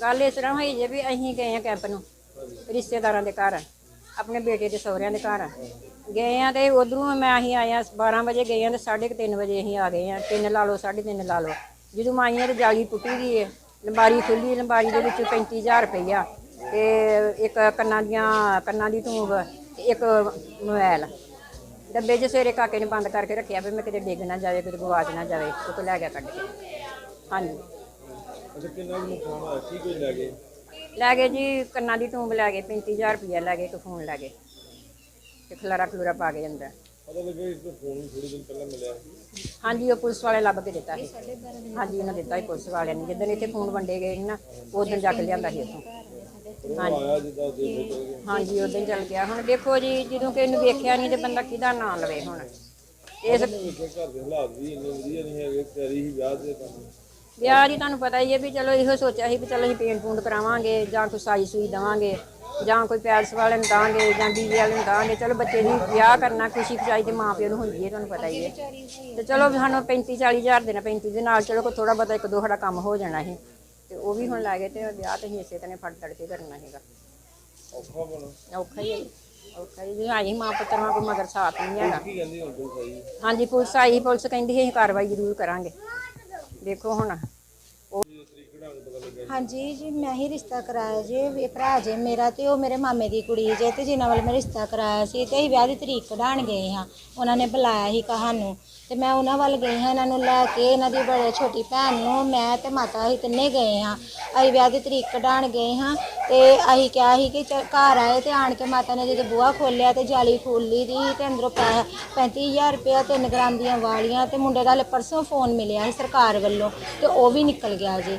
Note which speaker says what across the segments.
Speaker 1: ਗੱਲ ਇਸ ਤਰ੍ਹਾਂ ਹੋਈ ਜੇ ਵੀ ਅਸੀਂ ਗਏ ਆ ਕੈਂਪ ਨੂੰ, ਰਿਸ਼ਤੇਦਾਰਾਂ ਦੇ ਘਰ, ਆਪਣੇ ਬੇਟੇ ਦੇ ਸਹੁਰਿਆਂ ਦੇ ਘਰ। ਗਏ ਆ ਤੇ ਉਧਰੋਂ ਮੈਂ ਅਸੀਂ ਆਏ ਆ 12 ਵਜੇ ਗਏ ਆ ਤੇ 3:30 ਵਜੇ ਅਸੀਂ ਆ ਗਏ ਆ ਤਿੰਨ ਲਾ ਲਓ 3:30 ਲਾ ਲਓ। ਜਦੋਂ ਮੈਂ ਆਈ ਤੇ ਜਾਲੀ ਪੁੱਟੀ ਗਈ ਏ, ਲੰਬਾਰੀ ਖੁੱਲੀ ਲੰਬਾਰੀ ਦੇ ਵਿੱਚ 35000 ਰੁਪਈਆ ਤੇ ਇੱਕ ਕੰਨਾਂ ਦੀਆਂ, ਕੰਨਾਂ ਦੀ ਟੂਬ ਤੇ ਇੱਕ ਮੋਬਾਈਲ ਡੱਬੇ 'ਚ ਸਵੇਰੇ ਕਾਕੇ ਨੇ ਬੰਦ ਕਰਕੇ ਰੱਖਿਆ ਵੀ ਮੈਂ ਕਿਤੇ ਡਿੱਗ ਨਾ ਜਾਵੇ, ਕਿਤੇ ਗਵਾਚ ਨਾ ਜਾਵੇ, ਉਹ ਤੋਂ ਲੈ ਗਿਆ ਕੱਢ ਕੇ। ਹਾਂਜੀ।
Speaker 2: ਅੱਛਾ ਕਿੰਨਾ ਕੁ ਨੁਕਸਾਨ ਹੋਇਆ? ਕੀ ਕੁਝ ਲੈ ਗਏ?
Speaker 1: ਲੈ ਗਏ ਜੀ ਕੰਨਾਂ ਦੀ ਟੂਬ ਲੈ ਗਏ 35000 ਰੁਪਇਆ ਲੈ ਗਏ ਇੱਕ ਫੋਨ ਲੈ ਗਏ। ਤੇ ਖਲਾਰਾ ਖਲੂਰਾ ਪਾ ਕੇ ਅੰਦਰ।
Speaker 2: ਪਤਾ ਲੱਗਾ ਇਸ ਤੋਂ ਫੋਨ ਵੀ ਥੋੜੀ ਦਿਨ ਪਹਿਲਾਂ ਮਿਲਿਆ
Speaker 1: ਹਾਂਜੀ ਉਹ ਪੁਲਿਸ ਵਾਲੇ ਲੱਭ ਕੇ ਦਿੱਤਾ ਸੀ। ਹਾਂਜੀ ਉਹਨਾਂ ਦਿੱਤਾ ਸੀ ਪੁਲਿਸ ਵਾਲਿਆਂ ਨੇ। ਜਿੱਦਣ ਇੱਥੇ ਫੋਨ ਵੰਡੇ ਗਏ ਸੀ ਨਾ ਉਦੋਂ ਜਾ ਕੇ ਲਿਆਂਦਾ ਸੀ ਉੱਥੋਂ
Speaker 2: ਉਹ ਆਇਆ ਜਿੱਦਾਂ ਦੇ ਦੇ ਚਲ ਗਏ?
Speaker 1: ਹਾਂਜੀ ਉਦੋਂ ਚੱਲ ਗਿਆ। ਹੁਣ ਦੇਖੋ ਜੀ ਜਦੋਂ ਕਿ ਇਹਨੂੰ ਵੇਖਿਆ ਨਹੀਂ ਤੇ ਬੰਦਾ ਕਿਹਦਾ ਨਾਂ ਲਵੇ ਹੁਣ? ਇਸ
Speaker 2: ਘਰ ਦੇ ਹਾਲਾਤ ਵੀ ਇੰਨੇ ਵਧੀਆ ਨਹੀਂ ਹੈਗੇ ਤਿਆਰੀ ਹੀ ਵਿਆਹ ਦੇ ਕੰਮ।
Speaker 1: ਵਿਆਹ ਦੀ ਤੁਹਾਨੂੰ ਪਤਾ ਹੀ ਹੈ ਵੀ ਚਲੋ ਇਹੋ ਸੋਚਿਆ ਸੀ ਵੀ ਚਲੋ ਅਸੀਂ ਪੇਂਟ ਪੂੰਟ ਕਰਾਵਾਂਗੇ ਜਾਂ ਕੋਈ ਸਾਈ ਸੂਈ ਦੇਵਾਂਗੇ ਜਾਂ ਕੋਈ ਪੈਲਸ ਵਾਲੇ ਨੂੰ ਦਾਂਗੇ ਜਾਂ ਡੀਜੇ ਵਾਲੇ ਨੂੰ ਦਾਂਗੇ। ਚਲੋ ਬੱਚੇ ਦੀ ਵਿਆਹ ਕਰਨਾ ਖੁਸ਼ੀ ਖੁਸ਼ਾਈ ਤੇ ਮਾਂ ਪਿਓ ਨੂੰ ਹੁੰਦੀ ਹੈ ਤੁਹਾਨੂੰ ਪਤਾ ਹੀ ਹੈ। ਤੇ ਚਲੋ ਵੀ ਸਾਨੂੰ 35 40 ਹਜ਼ਾਰ ਦੇਣਾ 35 ਦੇ ਨਾਲ ਚਲੋ ਕੋਈ ਥੋੜਾ ਬਹੁਤਾ ਇੱਕ ਦੋ ਸਾਡਾ ਕੰਮ ਹੋ ਜਾਣਾ ਸੀ। ਤੇ ਉਹ ਵੀ ਹੁਣ ਲੈ ਗਏ ਤੇ ਵਿਆਹ ਤੇ ਅਸੀਂ ਇਸੇ ਤਰ੍ਹਾਂ ਫੜ ਤੜ ਕੇ ਕਰਨਾ ਹੈਗਾ
Speaker 2: ਔਖਾ ਬਣਾ
Speaker 1: ਔਖਾ ਹੀ ਹੈ ਔਖਾ ਹੀ ਜੀ ਆਈ ਮਾਂ ਪੁੱਤਰਾਂ ਕੋਈ ਮਗਰ ਸਾਥ ਨਹੀਂ ਹੈਗਾ। ਹਾਂਜੀ ਪੁਲਿਸ ਆਈ ਪੁਲਿਸ ਕਹਿੰਦੀ ਅਸੀਂ ਕਾਰਵਾਈ ਜ਼ਰੂਰ ਕਰਾਂਗੇ। ਦੇਖੋ ਹੁਣ
Speaker 2: ਤਰੀਕੇ ਨਾਲ ਪਤਾ ਲੱਗਾ
Speaker 3: ਹਾਂਜੀ ਜੀ, ਮੈਂ ਹੀ ਰਿਸ਼ਤਾ ਕਰਾਇਆ ਜੇ, ਇਹ ਭਰਾ ਜੇ ਮੇਰਾ ਤੇ ਉਹ ਮੇਰੇ ਮਾਮੇ ਦੀ ਕੁੜੀ ਜੇ ਤੇ ਜਿਨ੍ਹਾਂ ਵੱਲ ਮੈਂ ਰਿਸ਼ਤਾ ਕਰਾਇਆ ਸੀ ਤੇ ਅਸੀਂ ਵਿਆਹ ਦੀ ਤਰੀਕ ਕਢਾਣ ਗਏ ਹਾਂ। ਉਹਨਾਂ ਨੇ ਬੁਲਾਇਆ ਸੀ ਕਹਾਨੂੰ ਤੇ ਮੈਂ ਉਹਨਾਂ ਵੱਲ ਗਈ ਹਾਂ, ਇਹਨਾਂ ਨੂੰ ਲੈ ਕੇ ਇਹਨਾਂ ਦੀ ਬੜੇ ਛੋਟੀ ਭੈਣ ਨੂੰ ਮੈਂ ਤੇ ਮਾਤਾ ਅਸੀਂ ਤਿੰਨੇ ਗਏ ਹਾਂ। ਅਸੀਂ ਵਿਆਹ ਦੀ ਤਰੀਕ ਕਢਾਣ ਗਏ ਹਾਂ ਤੇ ਅਸੀਂ ਕਿਹਾ ਸੀ ਕਿ ਚੱਲ ਘਰ ਆਏ ਤੇ ਆਣ ਕੇ ਮਾਤਾ ਨੇ ਜਦੋਂ ਬੂਹਾ ਖੋਲ੍ਹਿਆ ਤੇ ਜਾਲੀ ਖੋਲੀ ਦੀ ਤੇ ਅੰਦਰੋਂ ਪੈਸਾ 35000 ਰੁਪਇਆ 3 ਗ੍ਰਾਮ ਦੀਆਂ ਵਾਲੀਆਂ ਤੇ ਮੁੰਡੇ ਦਾ ਹਲੇ ਪਰਸੋਂ ਫੋਨ ਮਿਲਿਆ ਸੀ ਸਰਕਾਰ ਵੱਲੋਂ ਤੇ ਉਹ ਵੀ ਨਿਕਲ ਗਿਆ ਜੀ।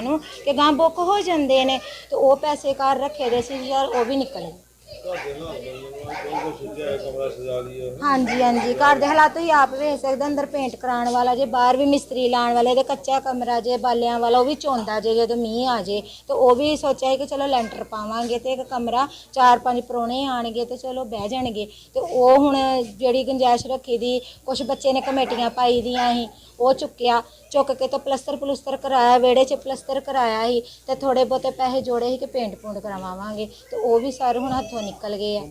Speaker 3: ਨੂੰ ਕਿ ਗਾਂ ਬੁੱਕ ਹੋ ਜਾਂਦੇ ਨੇ ਤੇ ਉਹ ਪੈਸੇ ਘਰ ਰੱਖੇ ਦੇ ਸੀ ਯਾਰ ਉਹ ਵੀ ਨਿਕਲੇ।
Speaker 2: ਘਰ ਦੇ ਹਾਲਾਤ
Speaker 3: ਹਾਂਜੀ ਹਾਂਜੀ। ਘਰ ਦੇ ਹਾਲਾਤ ਤੁਸੀਂ ਆਪ ਵੇਖ ਸਕਦੇ ਅੰਦਰ ਪੇਂਟ ਕਰਾਉਣ ਵਾਲਾ ਜੇ, ਬਾਹਰ ਵੀ ਮਿਸਤਰੀ ਲਾਉਣ ਵਾਲੇ ਤੇ ਕੱਚਾ ਕਮਰਾ ਜੇ, ਬਾਲਿਆਂ ਵਾਲਾ, ਉਹ ਵੀ ਚੋਂਦਾ ਜੇ, ਜਦੋਂ ਮੀਂਹ ਆ ਜੇ, ਤੇ ਉਹ ਵੀ ਸੋਚਿਆ ਸੀ ਕਿ ਚਲੋ ਲੈਂਟਰ ਪਾਵਾਂਗੇ ਤੇ ਇੱਕ ਕਮਰਾ, ਚਾਰ ਪੰਜ ਪਰੋਣੇ ਆਣਗੇ ਤੇ ਚਲੋ ਬਹਿ ਜਾਣਗੇ। ਤੇ ਉਹ ਹੁਣ ਜਿਹੜੀ ਗੁੰਜਾਇਸ਼ ਰੱਖੀ ਦੀ ਕੁਝ ਬੱਚੇ ਨੇ ਕਮੇਟੀਆਂ ਪਾਈ ਦੀਆਂ ਸੀ, ਉਹ ਚੁੱਕਿਆ। ਚੁੱਕ ਕੇ ਤਾਂ ਪਲਸਤਰ ਪਲੁਸਤਰ ਕਰਾਇਆ, ਵਿਹੜੇ 'ਚ ਪਲਸਤਰ ਕਰਾਇਆ ਸੀ, ਤੇ ਥੋੜੇ ਬਹੁਤੇ ਪੈਸੇ ਜੋੜੇ ਸੀ ਕਿ ਪੇਂਟ ਪੂੰਟ ਕਰਵਾਵਾਂਗੇ, ਤੇ ਉਹ ਵੀ ਸਾਰੇ ਹੁਣ ਹੱਥੋਂ ਨਿਕਲ ਗਏ ਆ।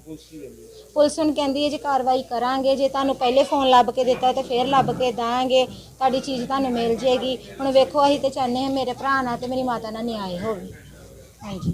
Speaker 3: ਪੁਲਿਸ ਹੁਣ ਕਹਿੰਦੀ ਹੈ ਜੀ ਕਾਰਵਾਈ ਕਰਾਂਗੇ, ਜੇ ਤੁਹਾਨੂੰ ਪਹਿਲੇ ਫੋਨ ਲੱਭ ਕੇ ਦਿੱਤਾ ਤੇ ਫੇਰ ਲੱਭ ਕੇ ਦਾਂਗੇ, ਤੁਹਾਡੀ ਚੀਜ਼ ਤੁਹਾਨੂੰ ਮਿਲ ਜੇਗੀ। ਹੁਣ ਵੇਖੋ, ਅਸੀਂ ਤੇ ਚਾਹੁੰਦੇ ਹਾਂ ਮੇਰੇ ਭਰਾ ਨਾਲ ਤੇ ਮੇਰੀ ਮਾਤਾ ਨਾਲ ਨਿਆਂ ਹੋਵੇ। ਹਾਂਜੀ।